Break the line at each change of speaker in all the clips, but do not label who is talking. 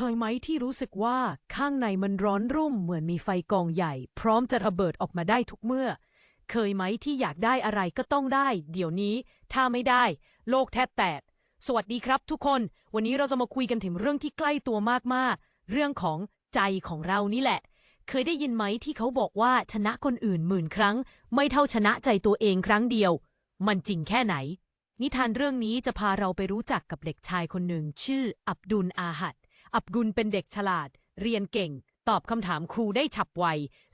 เคยไหมที่รู้สึกว่าข้างในมันร้อนรุ่มเหมือนมีไฟกองใหญ่ พร้อมจะระเบิดออกมาได้ทุกเมื่อ เคยไหมที่อยากได้อะไรก็ต้องได้ เดี๋ยวนี้ ถ้าไม่ได้ โลกแทบแตก สวัสดีครับทุกคน วันนี้เราจะมาคุยกันถึงเรื่องที่ใกล้ตัวมากๆ เรื่องของใจของเรานี่แหละ เคยได้ยินไหมที่เขาบอกว่าชนะคนอื่นหมื่นครั้ง ไม่เท่าชนะใจตัวเองครั้งเดียว มันจริงแค่ไหน นิทานเรื่องนี้จะพาเราไปรู้จักกับเด็กชายคนหนึ่งชื่ออับดุลอาหัด อับดุลเป็นเด็กฉลาด เรียนเก่ง ตอบคำถามครูได้ฉับไว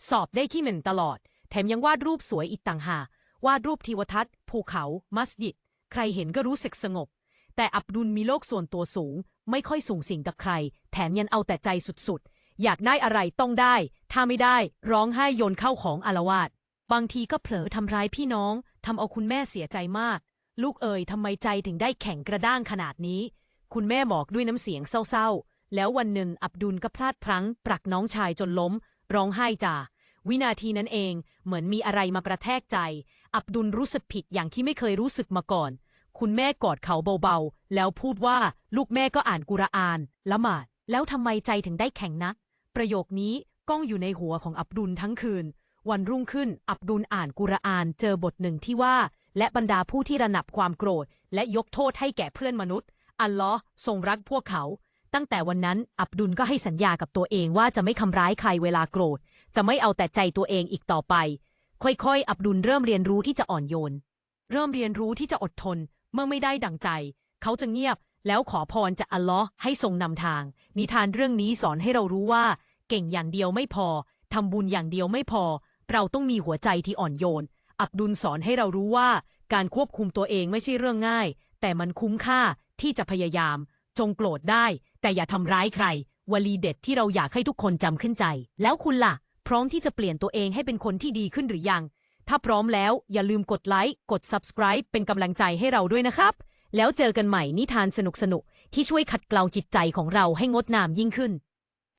สอบได้ขี้เหม่นตลอด แถมยังวาดรูปสวยอีกต่างหากวาดรูปทิวทัศน์ ภูเขา มัสยิด ใครเห็นก็รู้สึกสงบ แต่อับดุลมีโลกส่วนตัวสูง ไม่ค่อยสูงสิงกับใคร แถมยังเอาแต่ใจสุดๆ อยากได้อะไรต้องได้ ถ้าไม่ได้ร้องไห้โยนเข้าของอารวาสบางทีก็เผลอทำร้ายพี่น้องทำเอาคุณแม่เสียใจมาก ลูกเอ๋ยทำไมใจถึงได้แข็งกระด้างขนาดนี้ คุณแม่บอกด้วยน้ำเสียงเศร้าๆ แล้ววันหนึ่งอับดุลก็พลาดพลั้งปรักน้องชายจนล้ม ร้องไห้จ่าวินาทีนั้นเองเหมือนมีอะไรมาประแทกใจ อับดุลรู้สึกผิดอย่างที่ไม่เคยรู้สึกมาก่อน คุณแม่กอดเขาเบาๆ แล้วพูดว่าลูกแม่ก็อ่านกุรอาน ละหมาด แล้วทำไมใจถึงได้แข็งนัก ประโยคนี้ก้องอยู่ในหัวของอับดุลทั้งคืน วันรุ่งขึ้นอับดุลอ่านกุรอานเจอบทหนึ่งที่ว่า และบรรดาผู้ที่ระนับความโกรธ และยกโทษให้แก่เพื่อนมนุษย์ อัลลอฮ์ทรงรักพวกเขา ตั้งแต่วันนั้นอับดุลก็ให้สัญญากับตัวเองว่าจะไม่ทำร้ายใครเวลาโกรธ จะไม่เอาแต่ใจตัวเองอีกต่อไป ค่อยๆ อับดุลเริ่มเรียนรู้ที่จะอ่อนโยน เริ่มเรียนรู้ที่จะอดทน เมื่อไม่ได้ดังใจ เขาจะเงียบ แล้วขอพรจากอัลลอฮ์ให้ทรงนำทาง นิทานเรื่องนี้สอนให้เรารู้ว่า เก่งอย่างเดียวไม่พอทำบุญอย่างเดียวไม่พอ เราต้องมีหัวใจที่อ่อนโยน อับดุลสอนให้เรารู้ว่า การควบคุมตัวเองไม่ใช่เรื่องง่าย แต่มันคุ้มค่าที่จะพยายาม จงโกรธได้ แต่อย่าทำร้ายใคร วลีเด็ดที่เราอยากให้ทุกคนจำขึ้นใจ แล้วคุณล่ะ พร้อมที่จะเปลี่ยนตัวเองให้เป็นคนที่ดีขึ้นหรือยัง ถ้าพร้อมแล้วอย่าลืมกดไลค์ กด subscribe เป็นกำลังใจให้เราด้วยนะครับ แล้วเจอกันใหม่นิทานสนุกๆที่ช่วยขัดเกลาจิตใจของเราให้งดงามยิ่งขึ้น